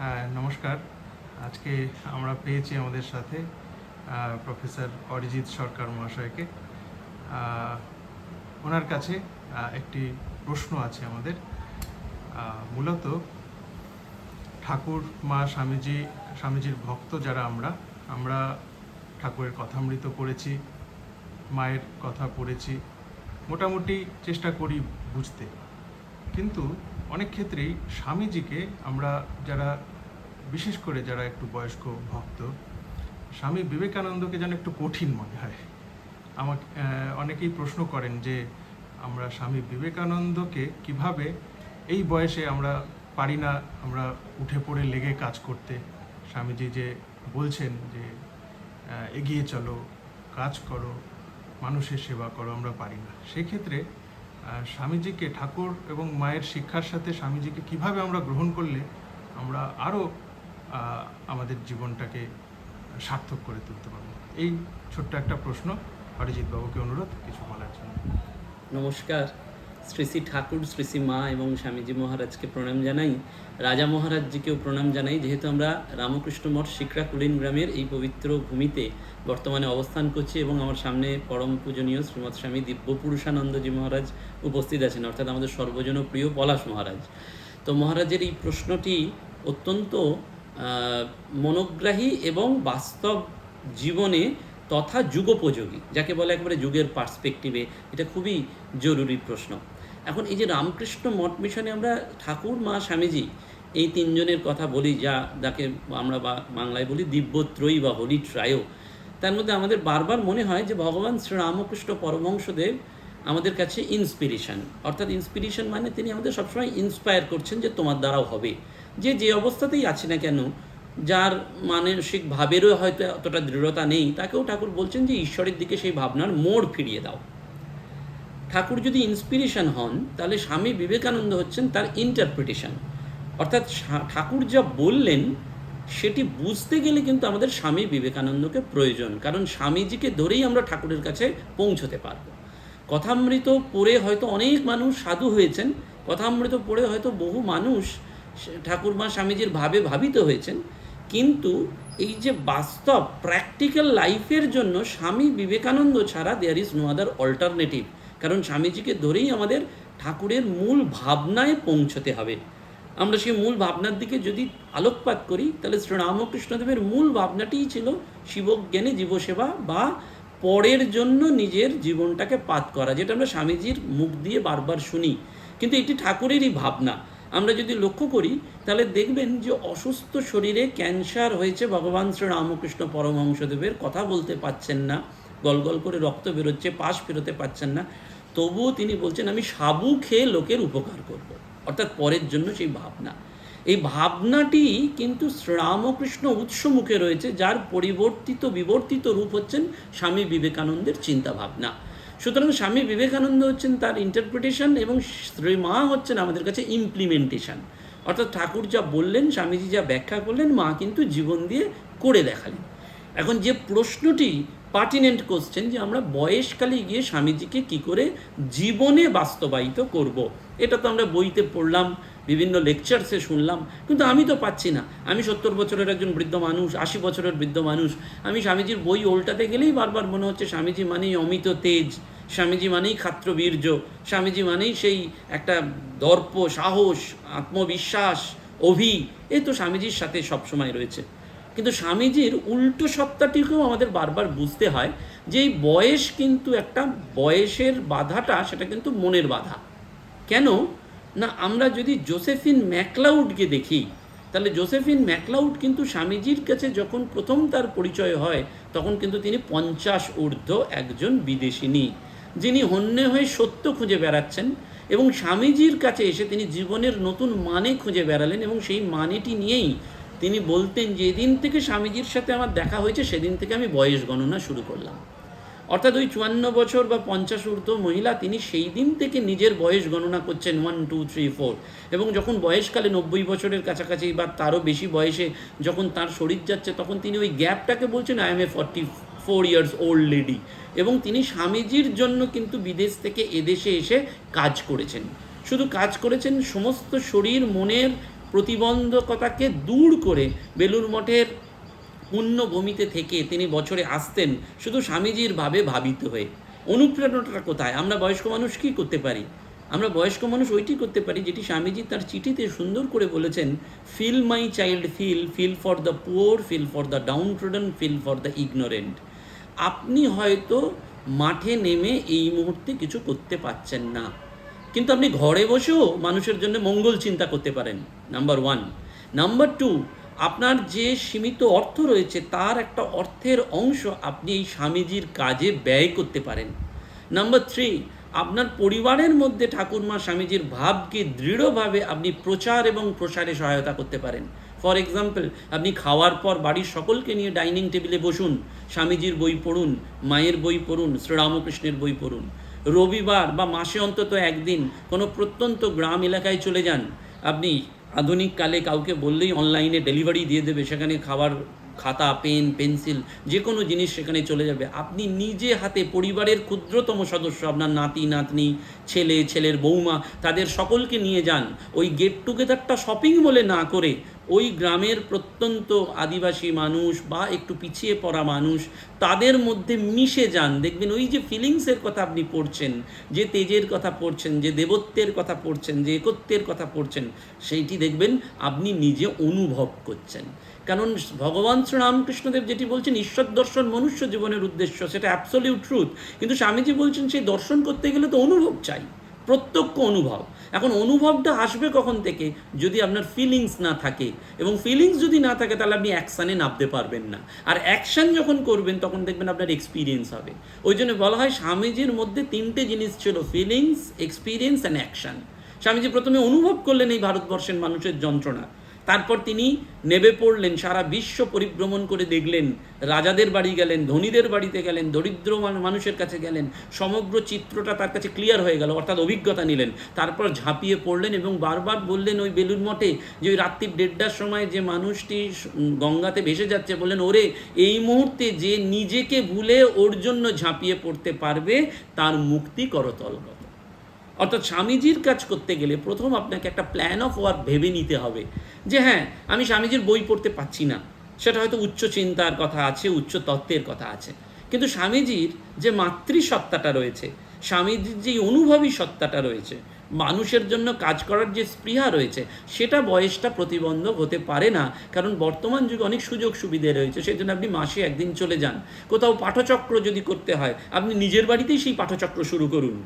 হ্যাঁ নমস্কার। আজকে আমরা পেয়েছি আমাদের সাথে প্রফেসর অরিজিৎ সরকার মহাশয়কে। ওনার কাছে একটি প্রশ্ন আছে আমাদের। মূলত ঠাকুর মা স্বামীজি, স্বামীজির ভক্ত যারা আমরা আমরা ঠাকুরের কথামৃত পড়েছি মায়ের কথা পড়েছি, মোটামুটি চেষ্টা করি বুঝতে। কিন্তু অনেক ক্ষেত্রেই স্বামীজিকে আমরা যারা, বিশেষ করে যারা একটু বয়স্ক ভক্ত, স্বামী বিবেকানন্দকে যেন একটু কঠিন মনে হয়। আমাকে অনেকেই প্রশ্ন করেন যে, আমরা স্বামী বিবেকানন্দকে কীভাবে এই বয়সে আমরা পারি না, আমরা উঠে পড়ে লেগে কাজ করতে? স্বামীজি যে বলছেন যে এগিয়ে চলো, কাজ করো, মানুষের সেবা করো, আমরা পারি না। সেক্ষেত্রে স্বামীজিকে ঠাকুর এবং মায়ের শিক্ষার সাথে স্বামীজিকে কীভাবে আমরা গ্রহণ করলে আমরা আরও আমাদের জীবনটাকে সার্থক করে তুলতে পারব? এই ছোট্ট একটা প্রশ্ন, অরিজিৎ বাবুকে অনুরোধ, কিছু বলার জন্য। নমস্কার। শ্রী শ্রী ঠাকুর, শ্রী শ্রী মা এবং স্বামীজি মহারাজকে প্রণাম জানাই। রাজা মহারাজজিকেও প্রণাম জানাই। যেহেতু আমরা রামকৃষ্ণ মঠ শিকরা কুলিন গ্রামের এই পবিত্র ভূমিতে বর্তমানে অবস্থান করছি এবং আমার সামনে পরম পূজনীয় শ্রীমৎ স্বামী দিব্য পুরুষানন্দজি মহারাজ উপস্থিত আছেন, অর্থাৎ আমাদের সর্বজনপ্রিয় পলাশ মহারাজ। তো মহারাজের এই প্রশ্নটি অত্যন্ত মনোগ্রাহী এবং বাস্তব জীবনে তথা যুগোপযোগী, যাকে বলে একেবারে যুগের পার্সপেক্টিভে। এটা খুবই জরুরি প্রশ্ন। এখন এই যে রামকৃষ্ণ মঠ মিশনে আমরা ঠাকুর, মা, স্বামীজি এই তিনজনের কথা বলি, যা যাকে আমরা বাংলায় বলি দিব্যত্রয়ী বা হলি ট্রায়ো তার মধ্যে আমাদের বারবার মনে হয় যে ভগবান শ্রীরামকৃষ্ণ পরমহংসদেব আমাদের কাছে ইন্সপিরেশন অর্থাৎ ইন্সপিরেশন মানে তিনি আমাদের সবসময় ইন্সপায়ার করছেন যে তোমার দ্বারাও হবে। যে যে অবস্থাতেই আছে না কেন, যার মানসিক ভাবেরও হয়তো অতটা দৃঢ়তা নেই, তাকেও ঠাকুর বলছেন যে ঈশ্বরের দিকে সেই ভাবনার মোড় ফিরিয়ে দাও। ঠাকুর যদি ইন্সপিরেশন হন, তাহলে স্বামী বিবেকানন্দ হচ্ছেন তার ইন্টারপ্রিটেশন অর্থাৎ ঠাকুর যা বললেন, সেটি বুঝতে গেলে কিন্তু আমাদের স্বামী বিবেকানন্দকে প্রয়োজন। কারণ স্বামীজিকে ধরেই আমরা ঠাকুরের কাছে পৌঁছতে পারব। কথামৃত পড়ে হয়তো অনেক মানুষ সাধু হয়েছেন, কথামৃত পড়ে হয়তো বহু মানুষ ঠাকুরমা স্বামীজির ভাবে ভাবিত হয়েছেন, কিন্তু এই যে বাস্তব প্র্যাকটিক্যাল লাইফের জন্য স্বামী বিবেকানন্দ ছাড়া there is no other alternative কারণ স্বামীজিকে ধরেই আমাদের ঠাকুরের মূল ভাবনায় পৌঁছতে হবে। আমরা সেই মূল ভাবনার দিকে যদি আলোকপাত করি, তাহলে শ্রী রামকৃষ্ণদেবের মূল ভাবনাটিই ছিল শিবজ্ঞানী জীবসেবা বা পরের জন্য নিজের জীবনটাকে পাত করা, যেটা আমরা স্বামীজির মুখ দিয়ে বারবার শুনি। কিন্তু এটি ঠাকুরেরই ভাবনা। আমরা যদি লক্ষ্য করি, তাহলে দেখবেন যে অসুস্থ শরীরে ক্যান্সার হয়েছে ভগবান শ্রীরামকৃষ্ণ পরমহংসদেবের, কথা বলতে পাচ্ছেন না। গল গল করে রক্ত বেরোচ্ছে, পাশ ফেরোতে পাচ্ছেন না। তবুও তিনি বলছেন, আমি সাবু খেয়ে লোকের উপকার করব। অর্থাৎ পরের জন্য সেই ভাবনা। এই ভাবনাটি কিন্তু শ্রীরামকৃষ্ণ উৎস মুখে রয়েছে, যার পরিবর্তিত, বিবর্তিত রূপ হচ্ছেন স্বামী বিবেকানন্দের চিন্তা ভাবনা সুতরাং স্বামী বিবেকানন্দ হচ্ছেন তার ইন্টারপ্রিটেশন এবং শ্রীমা হচ্ছেন আমাদের কাছে ইমপ্লিমেন্টেশন অর্থাৎ ঠাকুর যা বললেন, স্বামীজি যা ব্যাখ্যা করলেন, মা কিন্তু জীবন দিয়ে করে দেখালেন। এখন যে প্রশ্নটি পার্টিনেন্ট কোশ্চেন যে আমরা বয়সকালে গিয়ে স্বামীজিকে কি করে জীবনে বাস্তবায়িত করব। এটা তো আমরা বইতে পড়লাম, বিভিন্ন লেকচারসে শুনলাম, কিন্তু আমি তো পাচ্ছি না আমি সত্তর বছরের একজন বৃদ্ধ মানুষ, আশি বছরের বৃদ্ধ মানুষ, আমি স্বামীজির বই উল্টাতে গেলেই বারবার মনে হচ্ছে স্বামীজি মানেই অমিত তেজ, স্বামীজি মানেই খাত্রবীর্য স্বামীজি মানেই সেই একটা দর্প, সাহস, আত্মবিশ্বাস, অভি, এ তো স্বামীজির সাথে সবসময় রয়েছে কিন্তু স্বামীজির উল্টো সত্তাটিকেও আমাদের বারবার বুঝতে হয় যে এই বয়স কিন্তু একটা বয়সের বাধাটা, সেটা কিন্তু মনের বাধা। কেন? না, আমরা যদি জোসেফিন ম্যাকলাউডকে দেখি, তাহলে জোসেফিন ম্যাকলাউড কিন্তু স্বামীজির কাছে যখন প্রথম তার পরিচয় হয়, তখন কিন্তু তিনি পঞ্চাশ ঊর্ধ্ব একজন বিদেশিনী, যিনি হন্যে হয়ে সত্য খুঁজে বেড়াচ্ছেন এবং স্বামীজির কাছে এসে তিনি জীবনের নতুন মানে খুঁজে বেড়ালেন এবং সেই মানেটি নিয়েই তিনি বলতেন যেদিন থেকে স্বামীজির সাথে আমার দেখা হয়েছে, সেদিন থেকে আমি বয়স গণনা শুরু করলাম। অর্থাৎ ওই চুয়ান্ন বছর বা পঞ্চাশ ঊর্ধ্ব মহিলা তিনি সেই দিন থেকে নিজের বয়স গণনা করছেন ওয়ান টু থ্রি ফোর এবং যখন বয়সকালে নব্বই বছরের কাছাকাছি বা তারও বেশি বয়সে যখন তার শরীর যাচ্ছে, তখন তিনি ওই গ্যাপটাকে বলছেন I am a forty four years old lady এবং তিনি স্বামীজির জন্য কিন্তু বিদেশ থেকে এদেশে এসে কাজ করেছেন। শুধু কাজ করেছেন, সমস্ত শরীর, মনের প্রতিবন্ধকতাকে দূর করে বেলুর মঠের পুণ্যভূমিতে থেকে তিনি বছরে আসতেন শুধু স্বামীজির ভাবে ভাবিত হয়ে। অনুপ্রেরণাটা কোথায়? আমরা বয়স্ক মানুষ কী করতে পারি? আমরা বয়স্ক মানুষ ওইটি করতে পারি যেটি স্বামীজি তার চিঠিতে সুন্দর করে বলেছেন feel my child feel feel for the poor feel for the downtrodden feel for the ignorant আপনি হয়তো মাঠে নেমে এই মুহূর্তে কিছু করতে পারছেন না। কিন্তু আপনি ঘরে বসেও মানুষের জন্য মঙ্গল চিন্তা করতে পারেন নাম্বার ওয়ান নাম্বার টু আপনার যে সীমিত অর্থ রয়েছে, তার একটা অর্থের অংশ আপনি এই স্বামীজির কাজে ব্যয় করতে পারেন। নাম্বার থ্রি আপনার পরিবারের মধ্যে ঠাকুরমা স্বামীজির ভাবকে দৃঢ়ভাবে আপনি প্রচার এবং প্রসারে সহায়তা করতে পারেন। ফর এক্সাম্পল আপনি খাওয়ার পর বাড়ির সকলকে নিয়ে ডাইনিং টেবিলে বসুন, স্বামীজির বই পড়ুন, মায়ের বই পড়ুন, শ্রীরামকৃষ্ণের বই পড়ুন। রবিবার বা মাসে অন্তত একদিন কোনো প্রত্যন্ত গ্রাম এলাকায় চলে যান। আপনি আধুনিক কালে কাউকে বললেই অনলাইনে ডেলিভারি দিয়ে দেবে, সেখানে খাবার, খাতা, পেন, পেন্সিল যে কোনো জিনিস সেখানে চলে যাবে। আপনি নিজে হাতে পরিবারের ক্ষুদ্রতম সদস্য, আপনার নাতি, নাতনি, ছেলে, ছেলের বৌমা তাদের সকলকে নিয়ে যান। ওই গেট টুগেদারটা শপিং বলে না করে ওই গ্রামের প্রত্যন্ত আদিবাসী মানুষ বা একটু পিছিয়ে পড়া মানুষ, তাদের মধ্যে মিশে যান। দেখবেন ওই যে ফিলিংসের কথা আপনি পড়ছেন, যে তেজের কথা পড়ছেন, যে দেবত্বের কথা পড়ছেন, যে একত্বের কথা পড়ছেন, সেইটি দেখবেন আপনি নিজে অনুভব করছেন। কারণ ভগবান শ্রীরামকৃষ্ণদেব যেটি বলছেন, ঈশ্বর দর্শন মনুষ্য জীবনের উদ্দেশ্য, সেটা অ্যাবসলিউট ট্রুথ কিন্তু স্বামীজি বলছেন, সেই দর্শন করতে গেলে তো অনুভব চাই। প্রত্যক্ষ অনুভব। এখন অনুভবটা আসবে কখন থেকে? যদি আপনার ফিলিংস না থাকে। এবং ফিলিংস যদি না থাকে, তাহলে আপনি অ্যাকশানে নামতে পারবেন না। আর অ্যাকশান যখন করবেন, তখন দেখবেন আপনার এক্সপিরিয়েন্স হবে। ওই জন্য বলা হয়, স্বামীজির মধ্যে তিনটে জিনিস ছিল feelings experience and action Swamiji প্রথমে অনুভব করলেন এই ভারতবর্ষের মানুষের যন্ত্রণা। তারপর তিনি নেবে পড়লেন, সারা বিশ্ব পরিভ্রমণ করে দেখলেন, রাজাদের বাড়ি গেলেন, ধনীদের বাড়িতে গেলেন, দরিদ্র মানুষের কাছে গেলেন, সমগ্র চিত্রটা তার কাছে ক্লিয়ার হয়ে গেল, অর্থাৎ অভিজ্ঞতা নিলেন। তারপর ঝাঁপিয়ে পড়লেন এবং বারবার বললেন ওই বেলুন মঠে যে ওই রাত্রি দেড়টার সময় যে মানুষটি গঙ্গাতে ভেসে যাচ্ছে, বললেন, ওরে, এই মুহূর্তে যে নিজেকে ভুলে ওর জন্য ঝাঁপিয়ে পড়তে পারবে, তার মুক্তি করতলগত অর্থাৎ স্বামীজির কাজ করতে গেলে প্রথম আপনাকে একটা প্ল্যান অফ ওয়ার্ক ভেবে নিতে হবে। যে হ্যাঁ আমি স্বামীজির বই পড়তে পাচ্ছি না। সেটা হয়তো উচ্চ চিন্তার কথা আছে, উচ্চ তত্ত্বের কথা আছে। কিন্তু স্বামীজির যে মাতৃসত্তাটা রয়েছে, স্বামীজির যে অনুভবী সত্তাটা রয়েছে, মানুষের জন্য কাজ করার যে স্পৃহা রয়েছে, সেটা বয়সটা প্রতিবন্ধক হতে পারে না। কারণ বর্তমান যুগে অনেক সুযোগ সুবিধে রয়েছে, সেই জন্য আপনি মাসে একদিন চলে যান। কোথাও পাঠচক্র যদি করতে হয়, আপনি নিজের বাড়িতেই সেই পাঠচক্র শুরু করুন।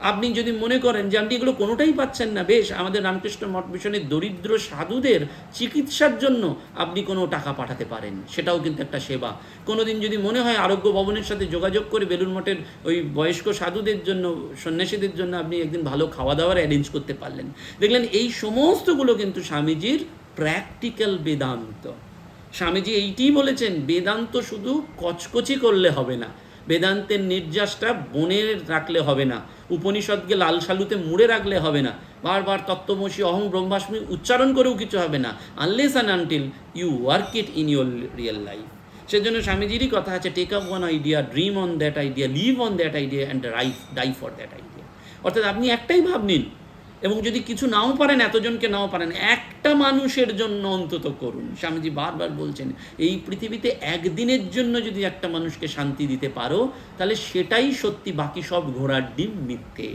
আপনি যদি মনে করেন যে আপনি এগুলো কোনোটাই পাচ্ছেন না, বেশ, আমাদের রামকৃষ্ণ মঠ মিশনের দরিদ্র সাধুদের চিকিৎসার জন্য আপনি কোনো টাকা পাঠাতে পারেন, সেটাও কিন্তু একটা সেবা। কোনো দিন যদি মনে হয় আরোগ্য ভবনের সাথে যোগাযোগ করে বেলুন মঠের ওই বয়স্ক সাধুদের জন্য, সন্ন্যাসীদের জন্য আপনি একদিন ভালো খাওয়া দাওয়ার অ্যারেঞ্জ করতে পারলেন। দেখলেন এই সমস্তগুলো কিন্তু স্বামীজির প্র্যাকটিক্যাল বেদান্ত। স্বামীজি এইটিই বলেছেন, বেদান্ত শুধু কচকচি করলে হবে না। বেদান্তের নির্যাসটা বনে রাখলে হবে না, উপনিষদকে লাল সালুতে মুড়ে রাখলে হবে না, বারবার তত্ত্বমসী অহং ব্রহ্মাস্মি উচ্চারণ করেও কিছু হবে না unless and until you work it in your real life সেজন্য স্বামীজিরই কথা আছে take up one idea dream on that idea live on that idea and rife die for that idea অর্থাৎ আপনি একটাই ভাব নিন এবং যদি কিছু নাও পারেন, এতজনকে নাও পারেন, একটা মানুষের জন্য অন্তত করুন। স্বামীজি বারবার বলছেন, এই পৃথিবীতে একদিনের জন্য যদি একটা মানুষকে শান্তি দিতে পারো, তাহলে সেটাই সত্যি, বাকি সব ঘোড়ার ডিম মিথ্যে।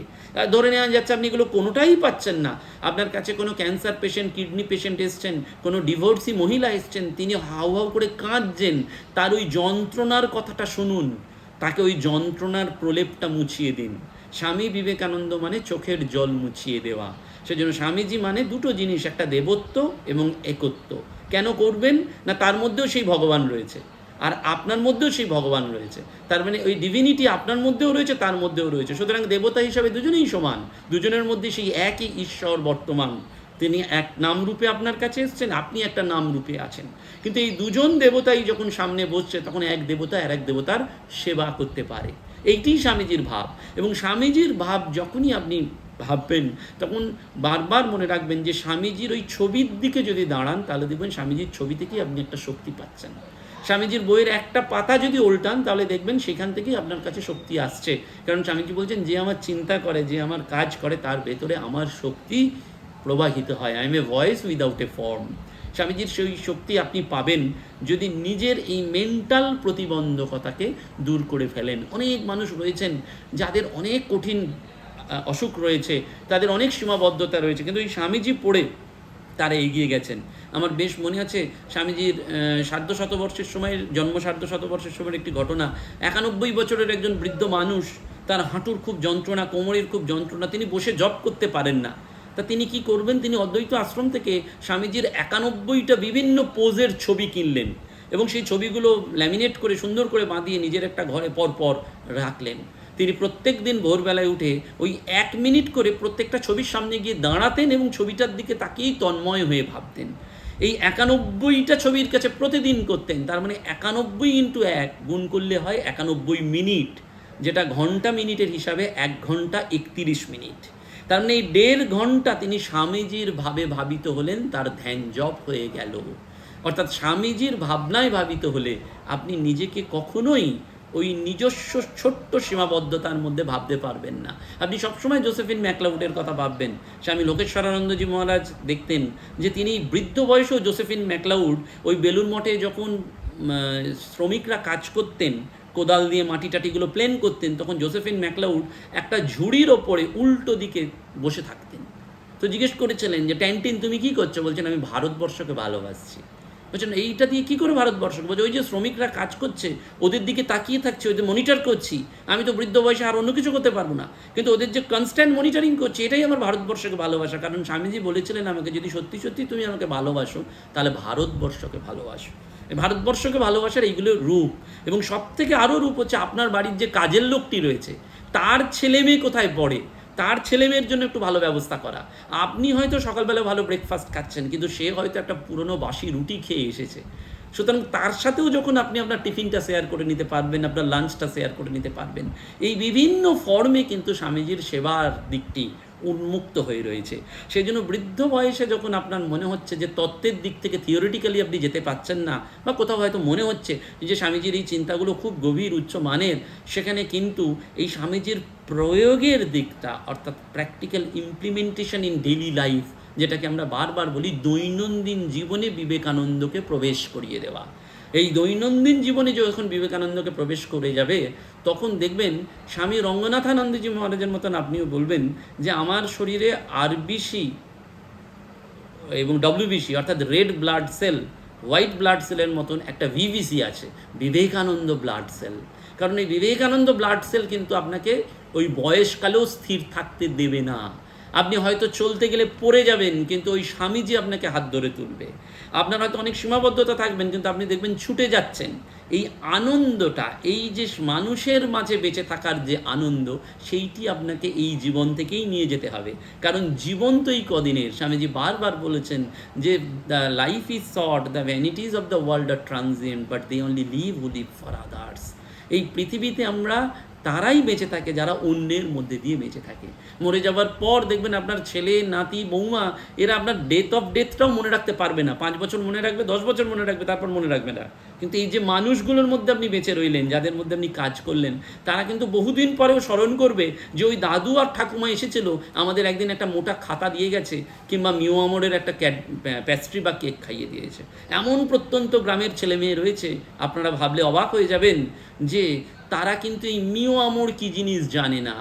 ধরে নেওয়া যাচ্ছে, আপনি এগুলো কোনোটাই পাচ্ছেন না। আপনার কাছে কোনো ক্যান্সার পেশেন্ট কিডনি পেশেন্ট এসছেন, কোনো ডিভোর্সি মহিলা এসছেন, তিনি হাউ হাউ করে কাঁদছেন, তার ওই যন্ত্রণার কথাটা শুনুন। তাকে ওই যন্ত্রণার প্রলেপটা মুছিয়ে দিন। স্বামী বিবেকানন্দ মানে চোখের জল মুছিয়ে দেওয়া। সেজন্য স্বামীজি মানে দুটো জিনিস, একটা দেবত্ব এবং একত্ব। কেন করবেন? না, তার মধ্যেও সেই ভগবান রয়েছে। আর আপনার মধ্যেও সেই ভগবান রয়েছে। তার মানে ওই ডিভিনিটি আপনার মধ্যেও রয়েছে, তার মধ্যেও রয়েছে। সুতরাং দেবতা হিসাবে দুজনেই সমান। দুজনের মধ্যে সেই একই ঈশ্বর বর্তমান। তিনি এক নাম রূপে আপনার কাছে এসেছেন, আপনি একটা নাম রূপে আছেন। কিন্তু এই দুজন দেবতাই যখন সামনে বসছে, তখন এক দেবতা আর এক দেবতার সেবা করতে পারে। এইটিই স্বামীজির ভাব। এবং স্বামীজির ভাব যখনই আপনি ভাববেন, তখন বারবার মনে রাখবেন যে স্বামীজির ওই ছবির দিকে যদি দাঁড়ান, তাহলে দেখবেন স্বামীজির ছবি থেকেই আপনি একটা শক্তি পাচ্ছেন। স্বামীজির বইয়ের একটা পাতা যদি উল্টান, তাহলে দেখবেন সেখান থেকেই আপনার কাছে শক্তি আসছে। কারণ স্বামীজি বলছেন, যে আমার চিন্তা করে, যে আমার কাজ করে, তার ভেতরে আমার শক্তি প্রবাহিত হয়। I am a voice without a form স্বামীজির সেই শক্তি আপনি পাবেন যদি নিজের এই মেন্টাল প্রতিবন্ধকতাকে দূর করে ফেলেন। অনেক মানুষ রয়েছেন যাদের অনেক কঠিন অসুখ রয়েছে, তাদের অনেক সীমাবদ্ধতা রয়েছে, কিন্তু এই স্বামীজি পড়ে তারা এগিয়ে গেছেন। আমার বেশ মনে আছে স্বামীজির সার্ধ শতবর্ষের সময়ের, জন্ম সার্ধ শতবর্ষের সময়ের একটি ঘটনা। একানব্বই বছরের একজন বৃদ্ধ মানুষ, তার হাঁটুর খুব যন্ত্রণা, কোমরের খুব যন্ত্রণা, তিনি বসে জব করতে পারেন না। তা তিনি কি করবেন? তিনি অদ্বৈত আশ্রম থেকে স্বামীজির একানব্বইটা বিভিন্ন পোজের ছবি কিনলেন এবং সেই ছবিগুলো ল্যামিনেট করে সুন্দর করে বাঁধিয়ে নিজের একটা ঘরে পর পর রাখলেন। তিনি প্রত্যেক দিন ভোরবেলায় উঠে ওই এক মিনিট করে প্রত্যেকটা ছবির সামনে গিয়ে দাঁড়াতেন এবং ছবিটার দিকে তাকিয়েই তন্ময় হয়ে ভাবতেন। এই একানব্বইটা ছবির কাছে প্রতিদিন করতেন, তার মানে একানব্বই ইন্টু এক গুণ করলে হয় একানব্বই মিনিট, যেটা ঘণ্টা মিনিটের হিসাবে এক ঘণ্টা একতিরিশ মিনিট। তার মানে এই দেড় ঘণ্টা তিনি স্বামীজির ভাবে ভাবিত হলেন, তার ধ্যান জপ হয়ে গেল। অর্থাৎ স্বামীজির ভাবনায় ভাবিত হলে আপনি নিজেকে কখনোই ওই নিজস্ব ছোট্ট সীমাবদ্ধতার মধ্যে ভাবতে পারবেন না। আপনি সবসময় জোসেফিন ম্যাকলাউডের কথা ভাববেন। স্বামী লোকেশ্বরানন্দজি মহারাজ দেখতেন যে তিনি বৃদ্ধ বয়সেও জোসেফিন ম্যাকলাউড ওই বেলুর মঠে যখন শ্রমিকরা কাজ করতেন কোদাল দিয়ে মাটি টাটিগুলো প্লেন করতেন, তখন জোসেফিন ম্যাকলাউড একটা ঝুড়ির ওপরে উল্টো দিকে বসে থাকতেন। তো জিজ্ঞেস করেছিলেন যে, ট্যান্টিন, তুমি কি করছ? বলছেন, আমি ভারতবর্ষকে ভালোবাসছি। বলছেন, এইটা দিয়ে কি করে ভারতবর্ষকে? বলছে, ওই যে শ্রমিকরা কাজ করছে, ওদের দিকে তাকিয়ে থাকছে, ওদের মনিটর করছি। আমি তো বৃদ্ধ বয়সে আর অন্য কিছু করতে পারব না। কিন্তু ওদের যে কনস্ট্যান্ট মনিটরিং করছি, এটাই আমার ভারতবর্ষকে ভালোবাসা। কারণ স্বামীজি বলেছিলেন আমাকে, যদি সত্যি সত্যি তুমি আমাকে ভালোবাসো, তাহলে ভারতবর্ষকে ভালোবাসো। ভারতবর্ষকে ভালোবাসার এইগুলো রূপ। এবং সব থেকে আরও রূপ হচ্ছে আপনার বাড়ির যে কাজের লোকটি রয়েছে, তার ছেলে মেয়ে কোথায় পড়ে, তার ছেলে মেয়ের জন্য একটু ভালো ব্যবস্থা করা। আপনি হয়তো সকালবেলা ভালো ব্রেকফাস্ট খাচ্ছেন, কিন্তু সে হয়তো একটা পুরনো বাসি রুটি খেয়ে এসেছে। সুতরাং তার সাথেও যখন আপনি আপনার টিফিনটা শেয়ার করে নিতে পারবেন, আপনার লাঞ্চটা শেয়ার করে নিতে পারবেন, এই বিভিন্ন ফর্মে কিন্তু স্বামীজির সেবার দিকটি উন্মুক্ত হয়ে রয়েছে। সেই জন্য বৃদ্ধ বয়সে যখন আপনার মনে হচ্ছে যে তত্ত্বের দিক থেকে থিওরিটিক্যালি আপনি যেতে পাচ্ছেন না, বা কোথাও হয়তো মনে হচ্ছে যে স্বামীজির এই চিন্তাগুলো খুব গভীর, উচ্চ মানের, সেখানে কিন্তু এই স্বামীজির প্রয়োগের দিকটা, অর্থাৎ practical implementation in daily life যেটাকে আমরা বারবার বলি দৈনন্দিন জীবনে বিবেকানন্দকে প্রবেশ করিয়ে দেওয়া। এই দৈনন্দিন জীবনে যখন বিবেকানন্দকে প্রবেশ করে যাবে তখন দেখবেন স্বামী রঙ্গনাথানন্দজি মহারাজের মতন আপনিও বলবেন যে আমার শরীরে আরবিসি এবং ডব্লিউবিসি অর্থাৎ red blood cell white blood সেলের মতন একটা ভিভিসি আছে, বিবেকানন্দ ব্লাড সেল কারণ এই বিবেকানন্দ ব্লাড সেল কিন্তু আপনাকে ওই বয়সকালেও স্থির থাকতে দেবে না। আপনি হয়তো চলতে গেলে পড়ে যাবেন, কিন্তু ওই স্বামীজি আপনাকে হাত ধরে তুলবে। আপনার হয়তো অনেক সীমাবদ্ধতা থাকবেন, কিন্তু আপনি দেখবেন ছুটে যাচ্ছেন। এই আনন্দটা, এই যে মানুষের মাঝে বেঁচে থাকার যে আনন্দ, সেইটি আপনাকে এই জীবন থেকেই নিয়ে যেতে হবে। কারণ জীবন তো এই কদিনের, স্বামীজি বারবার বলেছেন যে the life is short the vanities of the world are transient but they only live who live for others এই পৃথিবীতে আমরা তারাই বেঁচে থাকে, যারা অন্যের মধ্যে দিয়ে বেঁচে থাকে। মরে যাওয়ার পর দেখবেন আপনার ছেলে, নাতি, বৌমা, এরা আপনার ডেথ অফ ডেথটাও মনে রাখতে পারবে না। পাঁচ বছর মনে রাখবে, দশ বছর মনে রাখবে, তারপর মনে রাখবে না। কিন্তু এই যে মানুষগুলোর মধ্যে আপনি বেঁচে রইলেন, যাদের মধ্যে আপনি কাজ করলেন, তারা কিন্তু বহুদিন পরেও স্মরণ করবে যে ওই দাদু আর ঠাকুমা এসেছিল, আমাদের একদিন একটা মোটা খাতা দিয়ে গেছে, কিংবা মিও আমরের একটা প্যাস্ট্রি বা কেক খাইয়ে দিয়েছে। এমন প্রত্যন্ত গ্রামের ছেলে মেয়ে রয়েছে, আপনারা ভাবলে অবাক হয়ে যাবেন যে তারা কিন্তু এই মিও আমর কী জিনিস জানে না।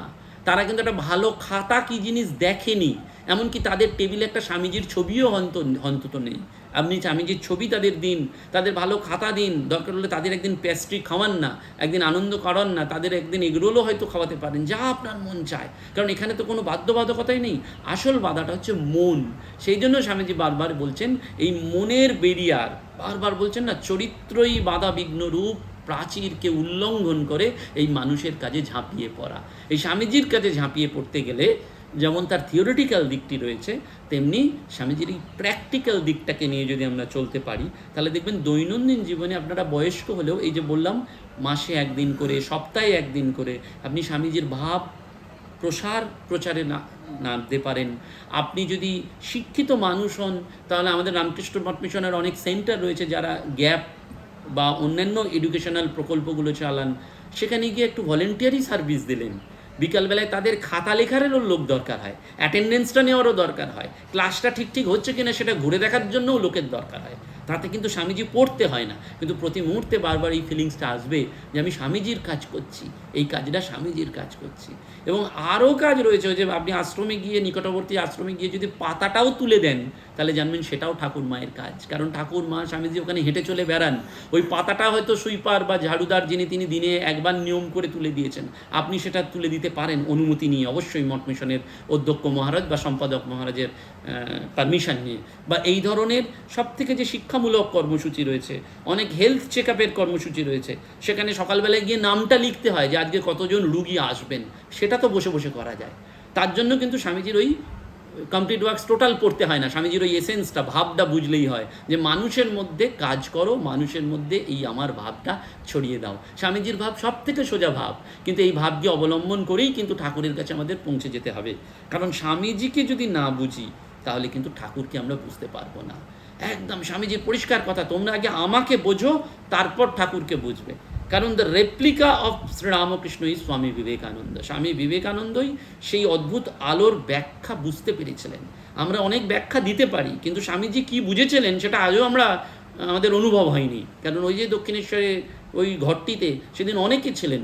তারা কিন্তু একটা ভালো খাতা কী জিনিস দেখেনি। এমনকি তাদের টেবিলে একটা স্বামীজির ছবিও অন্ত, অন্তত নেই। আপনি স্বামীজির ছবি তাদের দিন, তাদের ভালো খাতা দিন, দরকার হলে তাদের একদিন প্যাস্ট্রি খাওয়ান না, একদিন আনন্দ করান না, তাদের একদিন এগরোলও হয়তো খাওয়াতে পারেন, যা আপনার মন চায়। কারণ এখানে তো কোনো বাধ্যবাধকতাই নেই। আসল বাধাটা হচ্ছে মন। সেই জন্য স্বামীজি বারবার বলছেন, এই মনের বেরিয়ার, বারবার বলছেন না, চরিত্রই বাধা বিঘ্ন রূপ প্রাচীরকে উল্লঙ্ঘন করে এই মানুষের কাজে ঝাঁপিয়ে পড়া। এই স্বামীজির কাজে ঝাঁপিয়ে পড়তে গেলে যেমন তার থিওরিটিক্যাল দিকটি রয়েছে, তেমনি স্বামীজির এই প্র্যাকটিক্যাল দিকটাকে নিয়ে যদি আমরা চলতে পারি, তাহলে দেখবেন দৈনন্দিন জীবনে আপনারা বয়স্ক হলেও এই যে বললাম, মাসে একদিন করে, সপ্তাহে একদিন করে আপনি স্বামীজির ভাব প্রসার প্রচারে না, নামতে পারেন। আপনি যদি শিক্ষিত মানুষ হন, তাহলে আমাদের রামকৃষ্ণ মঠ মিশনের অনেক সেন্টার রয়েছে যারা গ্যাপ বা অন্যান্য এডুকেশনাল প্রকল্পগুলো চালান, সেখানে গিয়ে একটু ভলেন্টিয়ারি সার্ভিস দিলেন। বিকালবেলায় তাদের খাতা লেখারেরও লোক দরকার হয় অ্যাটেন্ডেন্সটা নেওয়ারও দরকার হয় ক্লাসটা ঠিক ঠিক হচ্ছে কিনা সেটা ঘুরে দেখার জন্যও লোকের দরকার হয়। তাতে কিন্তু স্বামীজি পড়তে হয় না। কিন্তু প্রতি মুহূর্তে বারবার এই ফিলিংসটা আসবে যে আমি স্বামীজির কাজ করছি, এই কাজটা স্বামীজির কাজ করছি। এবং আরও কাজ রয়েছে যে আপনি আশ্রমে গিয়ে, নিকটবর্তী আশ্রমে গিয়ে যদি পাতাটাও তুলে দেন, তাহলে জানবেন সেটাও ঠাকুর মায়ের কাজ। কারণ ঠাকুর মা স্বামীজি ওখানে হেঁটে চলে বেড়ান। ওই পাতাটা হয়তো সুইপার বা ঝাড়ুদার যিনি তিনি দিনে একবার নিয়ম করে তুলে দিয়েছেন। আপনি সেটা তুলে দিতে পারেন অনুমতি নিয়ে অবশ্যই মঠ মিশনের অধ্যক্ষ মহারাজ বা সম্পাদক মহারাজের পারমিশন নিয়ে। বা এই ধরনের সব থেকে যে শিক্ষামূলক কর্মসূচি রয়েছে, অনেক হেলথ চেক আপের কর্মসূচি রয়েছে, সেখানে সকালবেলায় গিয়ে নামটা লিখতে হয় যে আজকে কতজন রুগী আসবেন, সেটা তো বসে বসে করা যায়। তার জন্য কিন্তু স্বামীজির ওই কমপ্লিট ওয়ার্কস টোটাল পড়তে হয় না, স্বামীজির ওই এসেন্সটা ভাবটা বুঝলেই হয় যে মানুষের মধ্যে কাজ করো, মানুষের মধ্যে এই আমার ভাবটা ছড়িয়ে দাও। স্বামীজির ভাব সব থেকে সোজা ভাব, কিন্তু এই ভাবকে অবলম্বন করেই কিন্তু ঠাকুরের কাছে আমাদের পৌঁছে যেতে হবে। কারণ স্বামীজিকে যদি না বুঝি, তাহলে কিন্তু ঠাকুরকে আমরা বুঝতে পারব না। একদম স্বামীজির পরিষ্কার কথা, তোমরা আগে আমাকে বোঝো, তারপর ঠাকুরকে বুঝবে। কারণ the replica of Sri Ramakrishna Swami Vivekananda. স্বামী বিবেকানন্দই সেই অদ্ভুত আলোর ব্যাখ্যা বুঝতে পেরেছিলেন। আমরা অনেক ব্যাখ্যা দিতে পারি, কিন্তু স্বামীজি কি বুঝেছিলেন সেটা আজও আমরা, আমাদের অনুভব হয়নি। কারণ ওই যে দক্ষিণেশ্বরে ওই ঘরটিতে সেদিন অনেকে ছিলেন।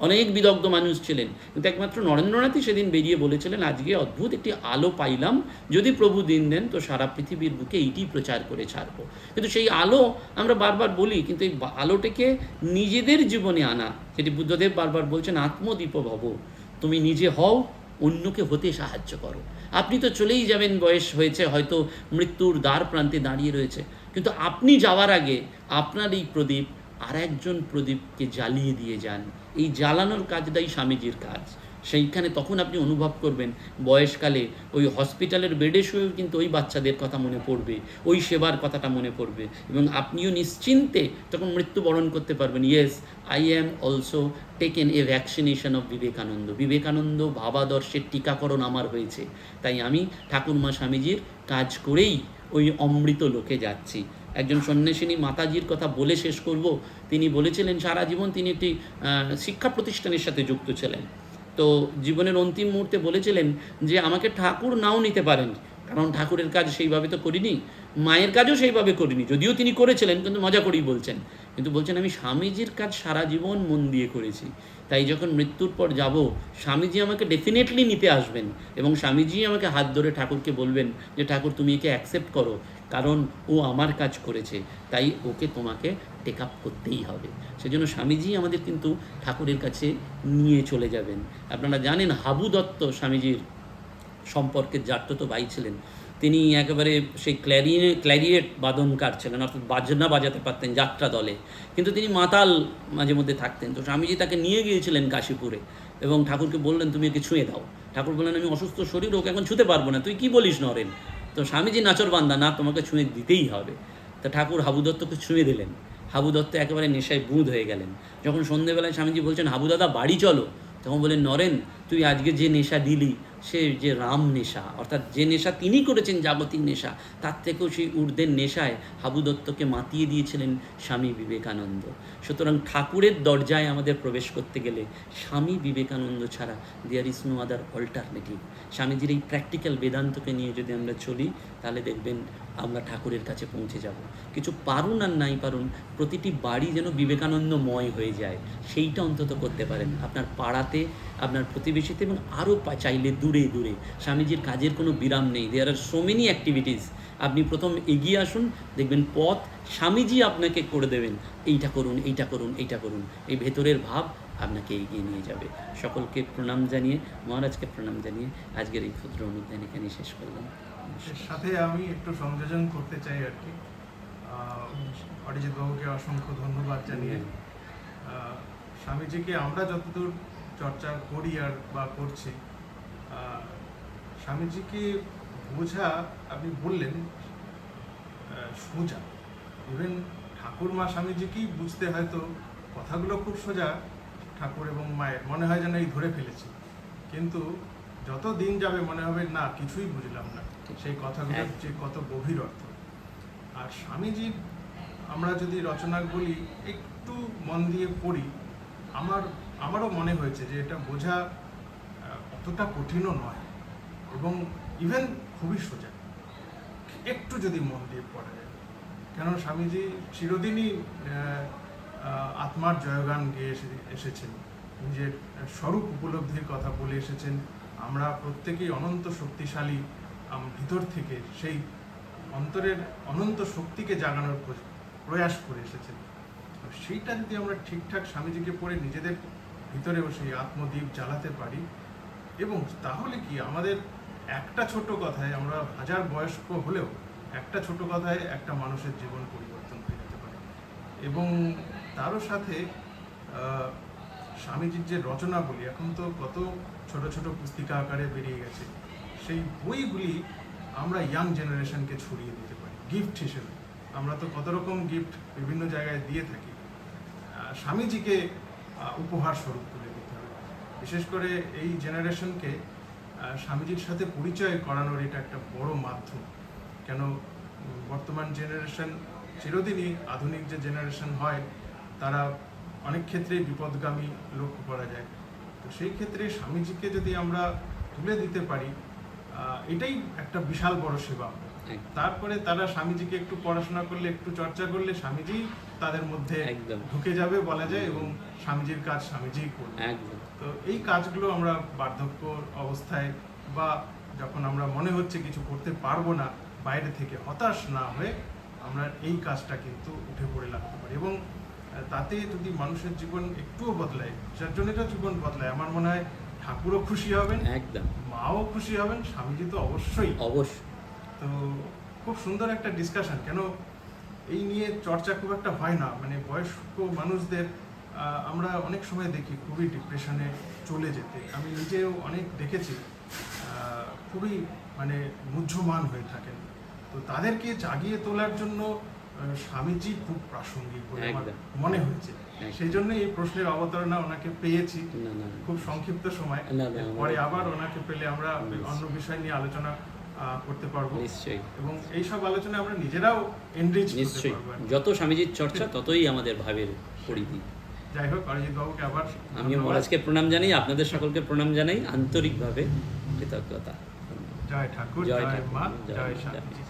অনেক বিদগ্ধ মানুষ ছিলেন। কিন্তু একমাত্র নরেন্দ্রনাথই সেদিন বেরিয়ে বলেছিলেন, আজকে অদ্ভুত একটি আলো পাইলাম। যদি প্রভু দিন দেন, তো সারা পৃথিবীর বুকে এইটি প্রচার করে ছাড়বো। কিন্তু সেই আলো আমরা বারবার বলি, কিন্তু এই আলোটাকে নিজেদের জীবনে আনা। যেটি বুদ্ধদেব বারবার বলছেন আত্মদীপ ভব তুমি নিজে হও, অন্যকে হতে সাহায্য করো। আপনি তো চলেই যাবেন, বয়স হয়েছে, হয়তো মৃত্যুর দ্বার প্রান্তে দাঁড়িয়ে রয়েছে। কিন্তু আপনি যাওয়ার আগে আপনার এই প্রদীপ আর একজন প্রদীপকে জ্বালিয়ে দিয়ে যান। এই জ্বালানোর কাজটাই স্বামীজির কাজ। সেইখানে তখন আপনি অনুভব করবেন, বয়সকালে ওই হসপিটালের বেডে শুয়েও কিন্তু ওই বাচ্চাদের কথা মনে পড়বে, ওই সেবার কথাটা মনে পড়বে এবং আপনিও নিশ্চিন্তে তখন মৃত্যুবরণ করতে পারবেন। Yes I am also taken a vaccination of Vivekananda Vivekananda ভাবাদর্শের টিকাকরণ আমার হয়েছে। তাই আমি ঠাকুরমা স্বামীজির কাজ করেই ওই অমৃত লোকে যাচ্ছি। একজন সন্ন্যাসিনী মাতাজির কথা বলে শেষ করব। তিনি বলেছিলেন, সারা জীবন তিনি একটি শিক্ষা প্রতিষ্ঠানের সাথে যুক্ত ছিলেন। তো জীবনের অন্তিম মুহূর্তে বলেছিলেন যে, আমাকে ঠাকুর নাও নিতে পারেন। কারণ ঠাকুরের কাজ সেইভাবে তো করিনি, মায়ের কাজও সেইভাবে করিনি। যদিও তিনি করেছিলেন, কিন্তু মজা করেই বলছেন। কিন্তু বলছেন, আমি স্বামীজির কাজ সারা জীবন মন দিয়ে করেছি। তাই যখন মৃত্যুর পর যাব, স্বামীজি আমাকে ডেফিনেটলি নিতে আসবেন এবং স্বামীজি আমাকে হাত ধরে ঠাকুরকে বলবেন যে, ঠাকুর, তুমি একে অ্যাকসেপ্ট করো। কারণ ও আমার কাজ করেছে, তাই ওকে তোমাকে টেক আপ করতেই হবে। সেজন্য স্বামীজি আমাদের কিন্তু ঠাকুরের কাছে নিয়ে চলে যাবেন। আপনারা জানেন হাবু দত্ত স্বামীজির সম্পর্কে জাট্টত ভাই ছিলেন। তিনি একেবারে সেই ক্ল্যারিনে ক্ল্যারিয়েট বাদনকার ছিলেন, অর্থাৎ বাজনা বাজাতে পারতেন যাত্রা দলে। কিন্তু তিনি মাতাল মাঝে মধ্যে থাকতেন। তো স্বামীজি তাকে নিয়ে গিয়েছিলেন কাশীপুরে এবং ঠাকুরকে বললেন, তুমি একে ছুঁয়ে দাও। ঠাকুর বললেন, আমি অসুস্থ শরীর, ওকে এখন ছুঁতে পারব না। তুই কি বলিস নরেন? তো স্বামীজি নাচর বান্দা না, তোমাকে ছুঁয়ে দিতেই হবে। তা ঠাকুর হাবু দত্তকে ছুঁয়ে দিলেন। হাবু দত্ত একেবারে নেশায় বুঁদ হয়ে গেলেন। যখন সন্ধেবেলায় স্বামীজি বলছেন, হাবু দাদা, বাড়ি চলো। তখন বলে, নরেন, তুই আজকে যে নেশা দিলি, সে যে রাম নেশা, অর্থাৎ যে নেশা তিনি করেছেন জাগতিক নেশা, তার থেকেও সেই ঊর্ধ্বের নেশায় হাবু দত্তকে মাতিয়ে দিয়েছিলেন স্বামী বিবেকানন্দ। সুতরাং ঠাকুরের দরজায় আমাদের প্রবেশ করতে গেলে স্বামী বিবেকানন্দ ছাড়া there is no other alternative স্বামীজির এই প্র্যাকটিক্যাল বেদান্তকে নিয়ে যদি আমরা চলি, তাহলে দেখবেন আমরা ঠাকুরের কাছে পৌঁছে যাব। কিছু পারুন আর নাই পারুন, প্রতিটি বাড়ি যেন বিবেকানন্দময় হয়ে যায়, সেইটা অন্তত করতে পারেন। আপনার পাড়াতে, আপনার প্রতিবেশীতে এবং আরও চাইলে দূরে দূরে। স্বামীজির কাজের কোনো বিরাম নেই। There are so many activities আপনি প্রথম এগিয়ে আসুন, দেখবেন পথ স্বামীজি আপনাকে করে দেবেন। এইটা করুন এইটা করুন এইটা করুন। এই ভেতরের ভাব আপনাকে এগিয়ে নিয়ে যাবে। সকলকে প্রণাম জানিয়ে, মহারাজকে প্রণাম জানিয়ে আজকের এই ক্ষুদ্র অনুদান এখানে শেষ করলাম। এর সাথে আমি একটু সংযোজন করতে চাই আর কি। অরিজিৎ বাবুকে অসংখ্য ধন্যবাদ জানিয়ে। স্বামীজিকে আমরা যতদূর চর্চা করি আর বা করছি স্বামীজিকে বোঝা আপনি বললেন সোজা। ইভেন ঠাকুর মা স্বামীজিকেই বুঝতে হয়তো কথাগুলো খুব সোজা ঠাকুর এবং মায়ের। মনে হয় যেন এই ধরে ফেলেছি। কিন্তু যত দিন যাবে মনে হবে না কিছুই বুঝলাম না। সেই কথাগুলোর হ্যাঁ। যে কত গভীর অর্থ। আর স্বামীজির আমরা যদি রচনাগুলি একটু মন দিয়ে পড়ি আমার আমারও মনে হয়েছে যে এটা বোঝা অতটা কঠিনও নয় এবং ইভেন খুবই সোজা। একটু যদি মন দিয়ে পড়া যায়। কেন স্বামীজি চিরদিনই আত্মার জয়গান গেয়ে এসে এসেছেন। নিজের স্বরূপ উপলব্ধির কথা বলে এসেছেন। আমরা প্রত্যেকেই অনন্ত শক্তিশালী ভিতর থেকে সেই অন্তরের অনন্ত শক্তিকে জাগানোর প্রয়াস করে এসেছেন। সেইটা যদি আমরা ঠিকঠাক স্বামীজিকে পড়ে নিজেদের ভিতরেও সেই আত্মদ্বীপ জ্বালাতে পারি, এবং তাহলে কি আমাদের একটা ছোট কথায় আমরা হাজার বয়স্ক হলেও একটা ছোট কথায় একটা মানুষের জীবন পরিবর্তন হয়ে যেতে পারে। এবং তারও সাথে স্বামীজির যে রচনাবলী এখন তো কত ছোট ছোট পুস্তিকা আকারে বেরিয়ে গেছে। সেই বইগুলি আমরা ইয়াং জেনারেশনকে ছড়িয়ে দিতে পারি গিফট হিসেবে। আমরা তো কত রকম গিফট বিভিন্ন জায়গায় দিয়ে থাকি। স্বামীজিকে উপহার স্বরূপ তুলে দিতে হবে। বিশেষ করে এই জেনারেশনকে স্বামীজির সাথে পরিচয় করানোর এটা একটা বড় মাধ্যম। কেন বর্তমান জেনারেশন চিরদিনই আধুনিক যে জেনারেশন হয়, তারা অনেক ক্ষেত্রেই বিপদগামী লক্ষ্য করা যায়। তো সেই ক্ষেত্রে স্বামীজিকে যদি আমরা তুলে দিতে পারি এটাই একটা বিশাল বড় সেবা। তারপরে তারা স্বামীজিকে একটু পড়াশোনা করলে একটু চর্চা করলে স্বামীজি তাদের মধ্যে। ঢুকে যাবে বলা যায় এবং স্বামীজির কাজ করবে। একদম। তো এই কাজগুলো আমরা বার্ধক্য অবস্থায় বা যখন আমরা মনে হচ্ছে কিছু করতে পারব না বাইরে থেকে হতাশ না হয়ে আমরা এই কাজটা কিন্তু উঠে পড়ে লাগতে পারি। এবং তাতে যদি মানুষের জীবন একটুও বদলায় যার জন্য এটা জীবন বদলায় আমার মনে হয় ঠাকুরও খুশি হবেন একদম। মাও খুশি হবেন স্বামীজি তো অবশ্যই। অবশ্যই। তো খুব সুন্দর একটা ডিসকাশন কেন এই নিয়ে চর্চা খুব একটা হয় না মানে বয়স্ক মানুষদের আমরা অনেক সময় দেখি খুবই ডিপ্রেশনে চলে যেতে। আমি নিজেও অনেক দেখেছি খুবই মানে মুহ্যমান হয়ে থাকেন। তো তাদেরকে জাগিয়ে তোলার জন্য স্বামীজি খুব প্রাসঙ্গিক বলে আমার মনে হয়েছে। সেই জন্য এই প্রশ্নের অবতারণা ওনাকে পেয়েছি। খুব সংক্ষিপ্ত সময়। পরে আবার ওনাকে পেলে আমরা অন্য বিষয় নিয়ে আলোচনা করতে পারব। নিশ্চয়ই। এবং এই সব আলোচনায় আমরা নিজেরাও এনরিচ নিশ্চয়ই। যত স্বামীজির চর্চা ততই আমাদের ভাবের পরিধি। যাই হোক অরিজিৎ বাবুকে আবার ধন্যবাদ। মহারাজকে প্রণাম জানাই আপনাদের সকলকে প্রণাম জানাই। আন্তরিকভাবে কৃতজ্ঞতা। জয় ঠাকুর জয় মা জয় স্বামীজি জয়।